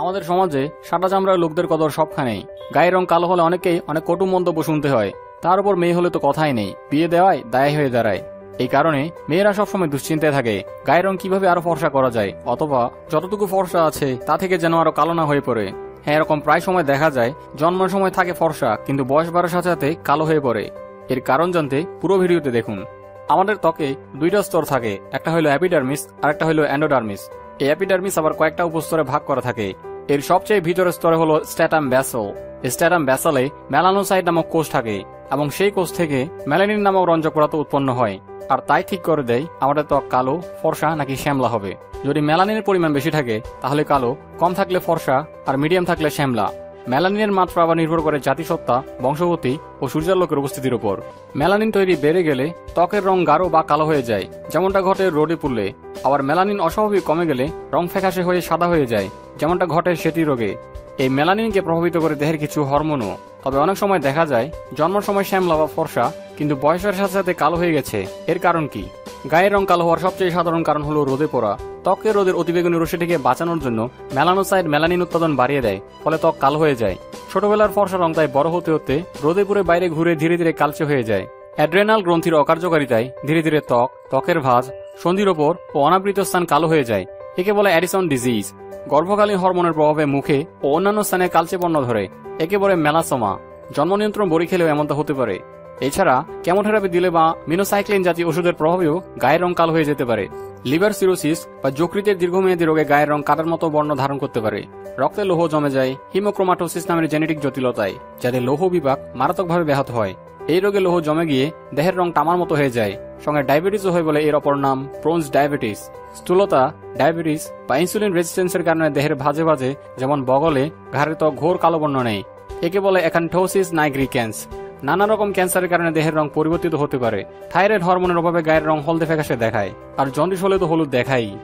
আমাদের সমাজে সাদা চামড়ার লোকদের কদর সবখানেই। গায়ের রং কালো হলে অনেকেই অনেক কটু মন্তব্য শুনতে হয়। তার উপর মেয়ে হলে তো কথাই নেই। বিয়ে দেওয়ায় দায় হয়ে দাঁড়ায়। এই কারণে মেয়েরা সবসময় দুশ্চিন্তায় থাকে। গায়ের রং কীভাবে আরও ফর্সা করা যায়? অথবা যতটুকু ফর্সা আছে, তা থেকে যেন আরও কালো না হয়ে পড়ে। হ্যাঁ এরকম প্রায় সময় দেখা যায়, জন্মের সময় থাকে ফর্সা, কিন্তু বয়স বাড়ার সাথে সাথে কালো হয়ে পড়ে। এর কারণ জানতে পুরো ভিডিওতে দেখুন। আমাদের ত্বকে দুইটা স্তর থাকে, একটা হলো অ্যাপিডার্মিস আর একটা হলো অ্যান্ডোডার্মিস। এই অ্যাপিডার্মিস আবার কয়েকটা উপস্তরে ভাগ করা থাকে। এর সবচেয়ে ভিতরের স্তরে হলো স্ট্যাটাম ব্যাসল। স্ট্যাটাম ব্যাসালে মেলানোসাইট নামক কোষ থাকে এবং সেই কোষ থেকে মেলানিন নামক রঞ্জক পদার্থ উৎপন্ন হয়। আর তাই ঠিক করে দেয়, আমাদের ত্বক কালো, ফর্সা নাকি শ্যামলা হবে। যদি মেলানিনের পরিমাণ বেশি থাকে, তাহলে কালো, কম থাকলে ফর্সা, আর মিডিয়াম থাকলে শ্যামলা। মেলানিনের মাত্রা আবার নির্ভর করে জাতিসত্তা, বংশগতি ও সূর্যালোকের উপস্থিতির উপর। মেলানিন তৈরি বেড়ে গেলে ত্বকের রং গাঢ় বা কালো হয়ে যায়, যেমনটা ঘটে রোদে পুড়লে। আবার মেলানিন অস্বাভাবিক কমে গেলে রং ফ্যাকাশে হয়ে সাদা হয়ে যায়, যেমনটা ঘটে সেটি রোগে। এই মেলানিনকে প্রভাবিত করে দেহের কিছু হরমোনও, তবে অনেক সময় দেখা যায় জন্মের সময় শ্যামলা বা ফর্সা, কিন্তু বয়সের সাথে সাথে কালো হয়ে গেছে। এর কারণ কি? গায়ের রং কালো হওয়ার সবচেয়ে সাধারণ কারণ হলো রোদে পড়া। ত্বকের রোদের অতিবেগুনি রশ্মি থেকে বাঁচানোর জন্য মেলানোসাইড মেলানিন উৎপাদন বাড়িয়ে দেয়, ফলে ত্বক কালো হয়ে যায়। ছোটবেলার ফর্সা রং তাই বড় হতে হতে রোদে পুরে বাইরে ঘুরে ধীরে ধীরে কালচে হয়ে যায়। অ্যাড্রেনাল গ্রন্থির অকার্যকারিতায় ধীরে ধীরে ত্বক, ত্বকের ভাঁজ, সন্ধির ওপর ও অনাবৃত স্থান কালো হয়ে যায়। একে বলে অ্যাডিসন ডিজিজ। গর্ভকালীন হরমোনের প্রভাবে মুখে ও অন্যান্য স্থানে কালচে বর্ণ ধরে। একে বলে মেলাসোমা। জন্ম নিয়ন্ত্রণ বড়ি খেলেও এমনটা হতে পারে। এছাড়া কেমোথেরাপি দিলে বা মিনোসাইক্লিন জাতীয় ওষুধের প্রভাবেও গায়ের রং কালো হয়ে যেতে পারে। লিভার সিরোসিস বা যকৃতের দীর্ঘমেয়াদী রোগে গায়ের রং কাটার মতো বর্ণ ধারণ করতে পারে। রক্তে লৌহ জমে যায় হিমোক্রোমাটোসিস নামের জেনেটিক জটিলতায় যাদের লৌহ বিভাগ মারাত্মকভাবে ব্যাহত হয়। এই রোগে লৌহ জমে গিয়ে দেহের রং তামার মতো হয়ে যায়। সঙ্গে ডায়াবেটিসও হয়ে বলে এর অপর নাম প্রোনস ডায়াবেটিস। স্থূলতা, ডায়াবেটিস বা ইনসুলিন রেজিস্ট্যান্সের কারণে দেহের ভাজে ভাজে, যেমন বগলে, ঘাড়ে ত্বক ঘোর কালো বর্ণ নেই। একে বলে অ্যাকান্থোসিস নাইগ্রিক্যান্স নানা রকম ক্যান্সারের কারণে দেহের রং পরিবর্তিত হতে পারে। থাইরয়েড হরমোনের অভাবে গায়ের রং হলদে ফ্যাকাশে দেখায়। আর জন্ডিস হলে তো হলুদ দেখাই